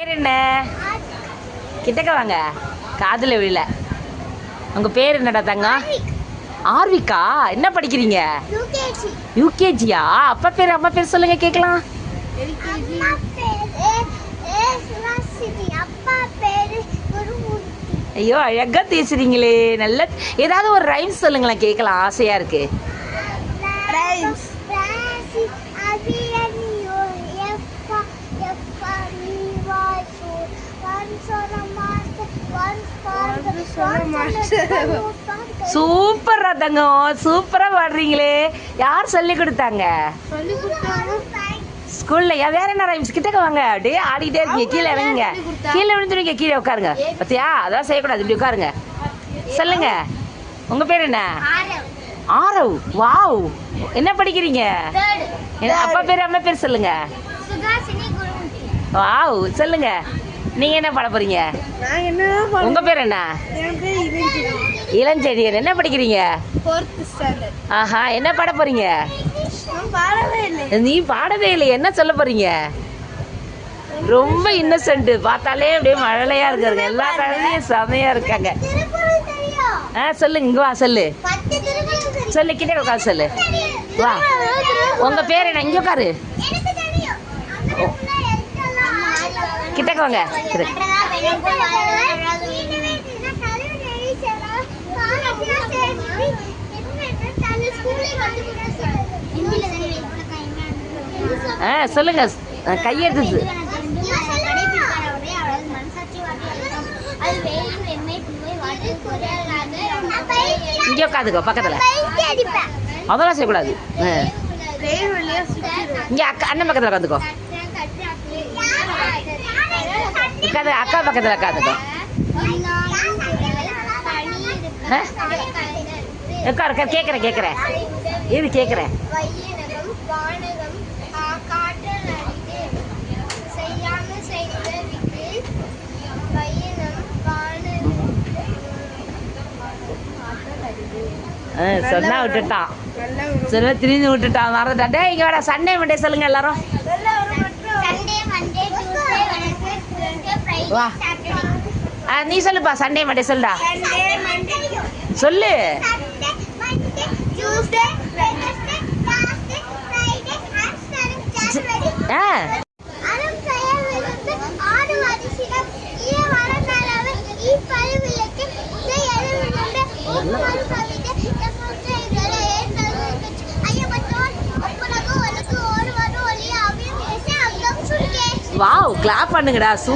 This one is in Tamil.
பேர் என்ன? கிட்டக்க வாங்க. காதுல விழல. உங்க பேர் என்னடா தங்கம்? ஆர்விகா. என்ன படிக்கிறீங்க? யூகேஜி யூகேஜியா? அப்பா பேர் அம்மா பேர் சொல்லுங்க கேட்கலாம் அம்மா பேரு ஏ சுவாசினி அப்பா பேரு குருமூர்த்தி ஐயோ அழகா பேசுறீங்களே. நல்ல ஏதாவது ஒரு ரைம்ஸ் சொல்லுங்களேன் கேட்கலாம் ஆசையா இருக்கு. சூப்பரா தங்கம் சூப்பரா பாடுறீங்களே. யார் சொல்லி கொடுத்தாங்க? ஸ்கூல்ல வேற என்ன ரைம்ஸ் கிட்டக்க வாங்க. அப்படியே ஆடிக்கிட்டே இருக்கீங்க. கீழே இறங்குங்க. கீழே விழுந்துருவீங்க. கீழே உட்காருங்க. பத்தியா? அதான் செய்யக்கூடாது. இப்படி உட்காருங்க. சொல்லுங்க. உங்க பேர் என்ன? ஆரவ். வாவ். என்ன படிக்கிறீங்க? அப்பா பேர் அம்மா பேர் சொல்லுங்க. வாவ். சொல்லுங்க. நீங்க என்ன பாட போறீங்க? உங்க பேர் என்ன? இளஞ்செடியன். என்ன படிக்கிறீங்க? ஆஹா என்ன பாட போறீங்க? நீ பாடவே இல்லை. என்ன சொல்ல போறீங்க? ரொம்ப இன்னசென்ட் பார்த்தாலே அப்படியே மழலையா இருக்காருங்க எல்லா குழந்தையும் செமையா இருக்காங்க. ஆ சொல்லுங்க இங்க வா சொல்லு. சொல்லு கிட்டே உட்காந்து சொல்லு. வா. உங்க பேர் என்ன? இங்க உட்காரு. கிட்டக்க வாங்க. ஆ சொல்லுங்க. கையெடுத்து இங்க உட்காந்துக்கோ பக்கத்துல. அதெல்லாம் செய்யக்கூடாது. இங்க அக்கா அண்ணன் பக்கத்துல உட்காந்துக்கோ உட்காந்து அக்கா பக்கத்துல உட்காந்துக்கோ ஆ? உட்காரு உட்காரு கேட்குறேன் கேட்குறேன் இது கேட்குறேன் சொன்னா விட்டுட்டான். சொல்ல திரிஞ்சு விட்டுட்டான் மறந்துட்டான். டேய் இங்க வாடா சண்டே மண்டே சொல்லுங்க எல்லாரும். வா. நீ சொல்லுப்பா சண்டே மண்டே சொல்லுடா சொல்லு. ஆ. வாவ் கிளாப் பண்ணுங்கடா சூ